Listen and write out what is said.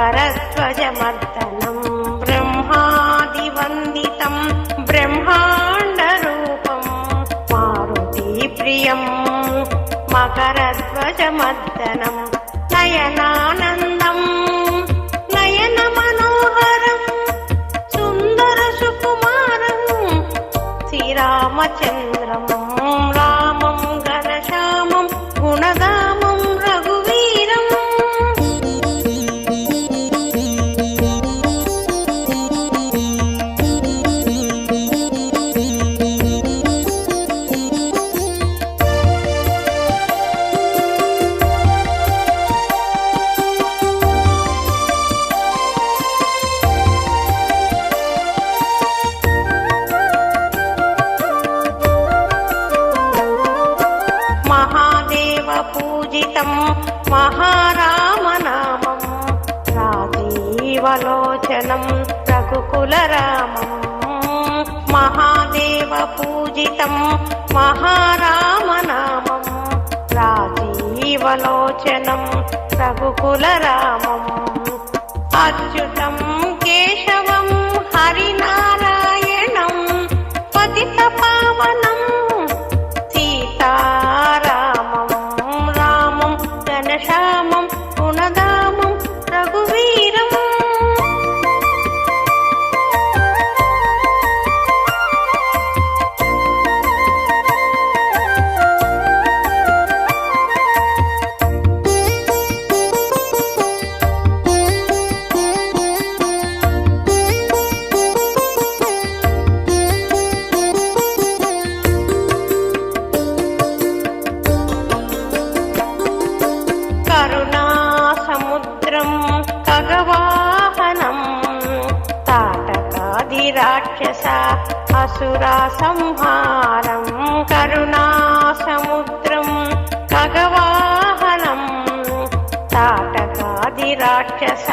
ధ్వజమర్దనం బ్రహ్మాదివందితం బ్రహ్మాండరూపం మారుతి ప్రియం మకరధ్వజమర్దనం నయనానందం నయన మనోహరం పూజితం మహారామనామం రాజీవలోచనం రఘుకులరామం మహాదేవ పూజితం మహారామనామం రాజీవలోచనం రఘుకులరామం అచ్యుతం అసురా సంహారం కరుణా సముద్రం ఖగవాహనం తాటకాది రాక్షస